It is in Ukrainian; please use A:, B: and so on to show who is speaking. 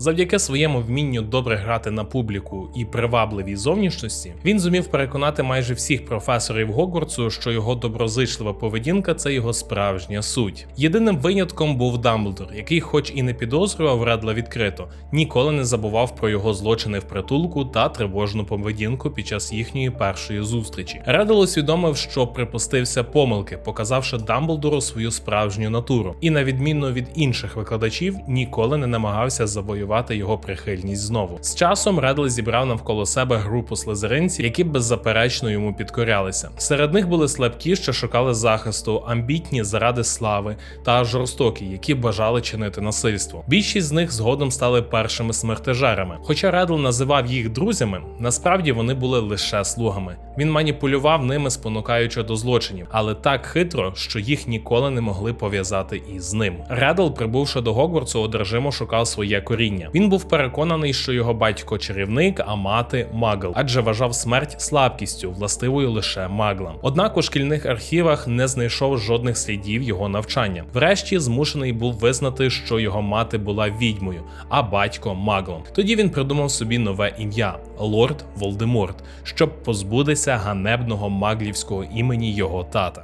A: Завдяки своєму вмінню добре грати на публіку і привабливій зовнішності, він зумів переконати майже всіх професорів Гогвартсу, що його доброзичлива поведінка це його справжня суть. Єдиним винятком був Дамблдор, який, хоч і не підозрював Редла відкрито, ніколи не забував про його злочини в притулку та тривожну поведінку під час їхньої першої зустрічі. Редл усвідомив, що припустився помилки, показавши Дамблдору свою справжню натуру, і на відміну від інших викладачів, ніколи не намагався завоювати його прихильність знову. З часом Редл зібрав навколо себе групу слизеринців, які беззаперечно йому підкорялися. Серед них були слабкі, що шукали захисту, амбітні заради слави та жорстокі, які бажали чинити насильство. Більшість з них згодом стали першими смертежерами. Хоча Редл називав їх друзями, насправді вони були лише слугами. Він маніпулював ними, спонукаючи до злочинів, але так хитро, що їх ніколи не могли пов'язати із ним. Редл, прибувши до Гогвартсу, одержимо шукав своє коріння. Він був переконаний, що його батько чарівник, а мати магл, адже вважав смерть слабкістю, властивою лише маглам. Однак у шкільних архівах не знайшов жодних слідів його навчання. Врешті змушений був визнати, що його мати була відьмою, а батько маглом. Тоді він придумав собі нове ім'я Лорд Волдеморт, щоб позбутися ганебного маглівського імені його тата.